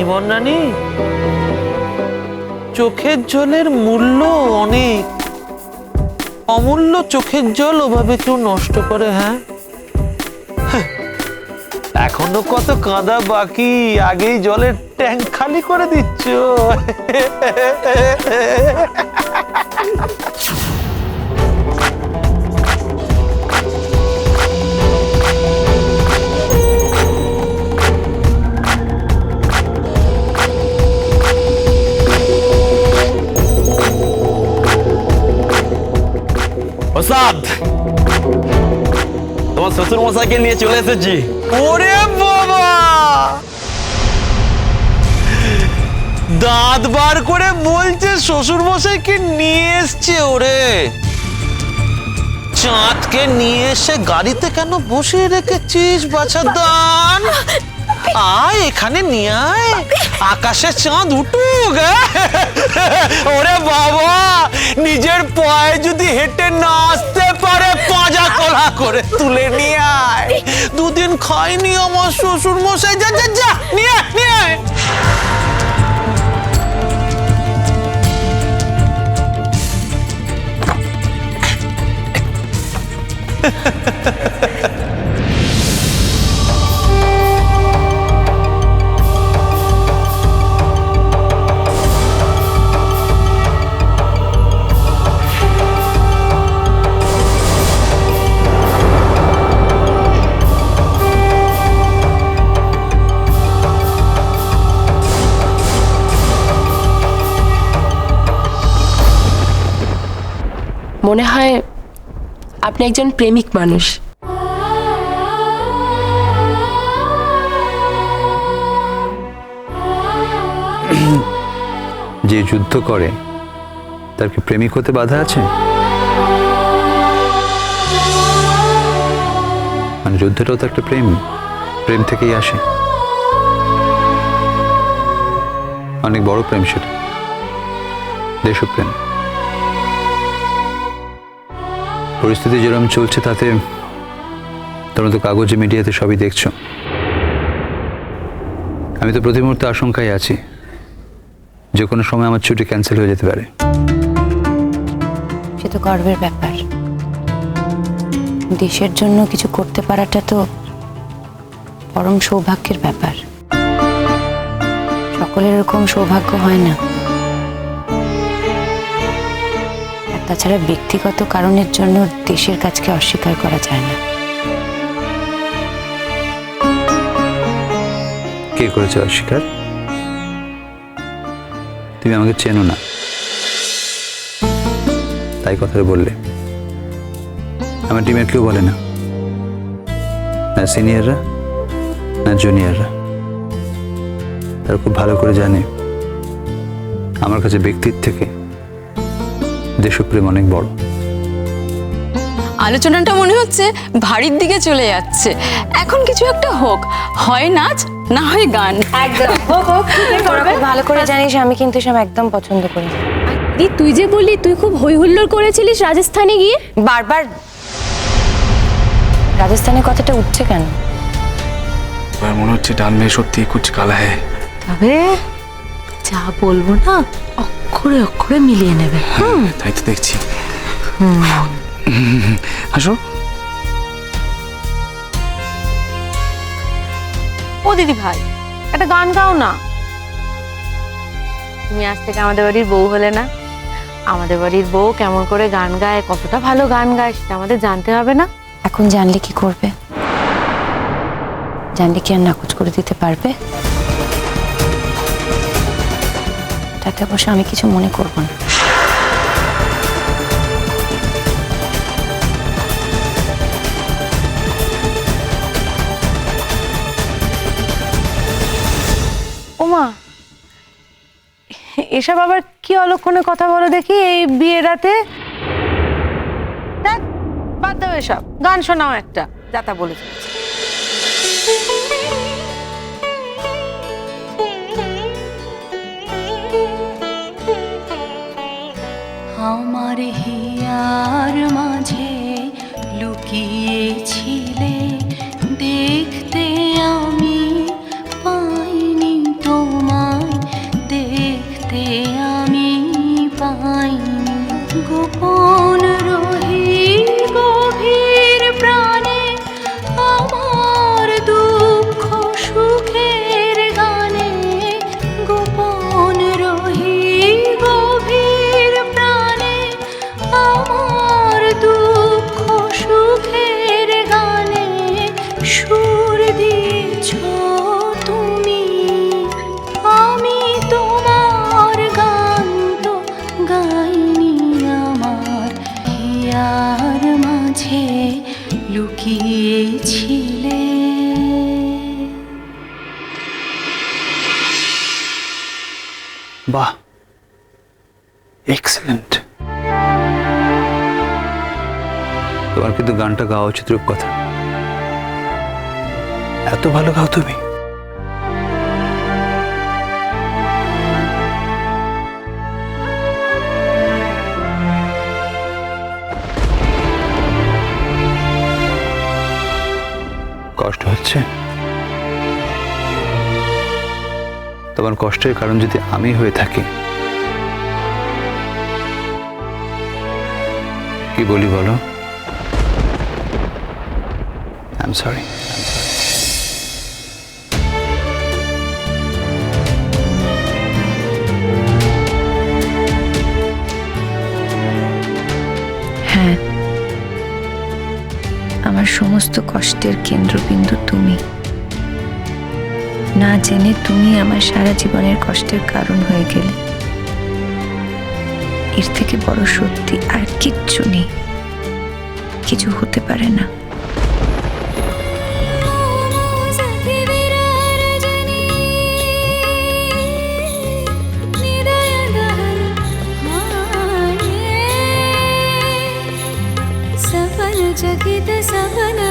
ইমন রানী চোখের জলের মূল্য অনেক। অমূল্য চোখের জল ওভাবে কেউ নষ্ট করে হ্যাঁ? হ্যাঁ, এখনও কত কাঁদা বাকি আগেই জলের ট্যাঙ্ক খালি করে দিচ্ছ। তোমার শ্বশুর মশাইকে নিয়ে চলে এসেছি। ওরে বাবা! দাঁত বার করে বলছে শ্বশুর মশাইকে নিয়ে এসছে ওরে। চাঁদকে নিয়ে এসে গাড়িতে কেন বসিয়ে রেখেছিস বাছা দান আয়, এখানে নিয়ে আয় আকাশে চাঁদ উঠুক? ওরে বাবা, নিজের পায়ে যদি হেঁটে না আসতে পারে, পাজা কলা করে তুলে নিয়ে আয় দুদিন খাইনি আমার শ্বশুর মশাই যা যা যা, নিয়ে নিয়ে আয়। মনে হয় আপনি একজন প্রেমিক মানুষ। যে যুদ্ধ করে, তার কি প্রেমিক হতে বাধা আছে? মানে যুদ্ধটাও তো একটা প্রেম প্রেম থেকেই আসে। অনেক বড় প্রেম সেটা। দেশপ্রেম। পরিস্থিতি যেরকম চলছে তাতে তোমরা তো কাগজে, মিডিয়াতে সবই দেখছ। আমি তো প্রতি মুহূর্তে আশঙ্কায় আছি যে কোনো সময় আমার ছুটি ক্যান্সেল হয়ে যেতে পারে। সে তো গর্বের ব্যাপার। দেশের জন্য কিছু করতে পারাটা তো পরম সৌভাগ্যের ব্যাপার। সকলের এরকম সৌভাগ্য হয় না। তাছাড়া ব্যক্তিগত কারণের জন্য দেশের কাজকে অস্বীকার করা যায় না। কে করেছে অস্বীকার? তুমি আমাকে চেনো না। তাই কথাটা বললে। আমার টিমের কেউ বলে না। না সিনিয়ররা না জুনিয়ররা তারা খুব ভালো করে জানে। আমার কাছে ব্যক্তির থেকে দেশপ্রেম অনেক বড়। আলোচনাটা মনে হচ্ছে ভারীর দিকে চলে যাচ্ছে। এখন কিছু একটা হোক হয় নাচ না হয় গান। ভালো করে জানিস আমি কিন্তু সব একদম পছন্দ করি। দি তুই যে বললি তুই খুব হই হুল্লোড় করেছিলিস রাজস্থানে গিয়ে। বারবার। রাজস্থানের কথাটা উঠছে কেন? এবার মনে হচ্ছে ডান মেয়ে সত্যি কুচ কালা হ্যায় তবে যা বলব না। অক্ষরে অক্ষরে মিলিয়ে নেবে। হ্যাঁ, তাই তো দেখছি। আসো। ও দিদি ভাই একটা গান গাও না। তুমি আজ থেকে আমাদের বাড়ির বউ হলে না। আমাদের বাড়ির বউ কেমন করে গান গায় কতটা ভালো গান গায় সেটা আমাদের জানতে হবে না। এখন জানলে কি করবে? জানলে কি আর নাকচ করে দিতে পারবে? তাতে অবশ্য আমি কিছু মনে করব না। এসব আবার কি অলক্ষণে কথা বলো দেখি এই বিয়ে রাতে? বাদ দাও এসব, গান শোনাও একটা যাতা বলে আমার হিয়ার মাঝে লুকিয়েছিলে বাহ এক্সেলেন্ট তোমার কিন্তু গানটা গাওয়া উচিত রূপকথা। এত ভালো গাও তুমি। কষ্ট হচ্ছে? তোমার কষ্টের কারণ যদি আমি হয়ে থাকি। কি বলি বলো? আই সরি হ্যাঁ আমার সমস্ত কষ্টের কেন্দ্রবিন্দু তুমি। না জেনে তুমি আমার সারা জীবনের কষ্টের কারণ হয়ে গেলে এর থেকে বড় সত্যি আর কিচ্ছু নেই কিছু হতে পারে না सफल चकित सपन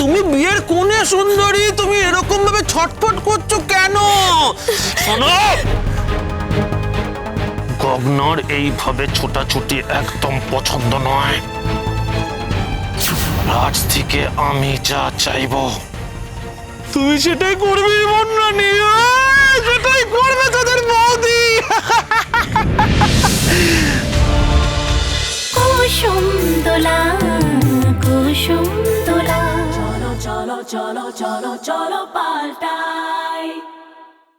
তুমি বিয়ের কোনে সুন্দরী, তুমি এরকম ভাবে ছটফট করছ কেন? শোনো। গভর্নর এইভাবে ছোটাছুটি একদম পছন্দ নয়। আজ থেকে আমি যা চাইব। তুমি সেটাই করবে বন্যানি সেটাই করবে তোদের বৌদি। কুসুম দোলা, কুসুম চলো চলো চলো পাল্টাই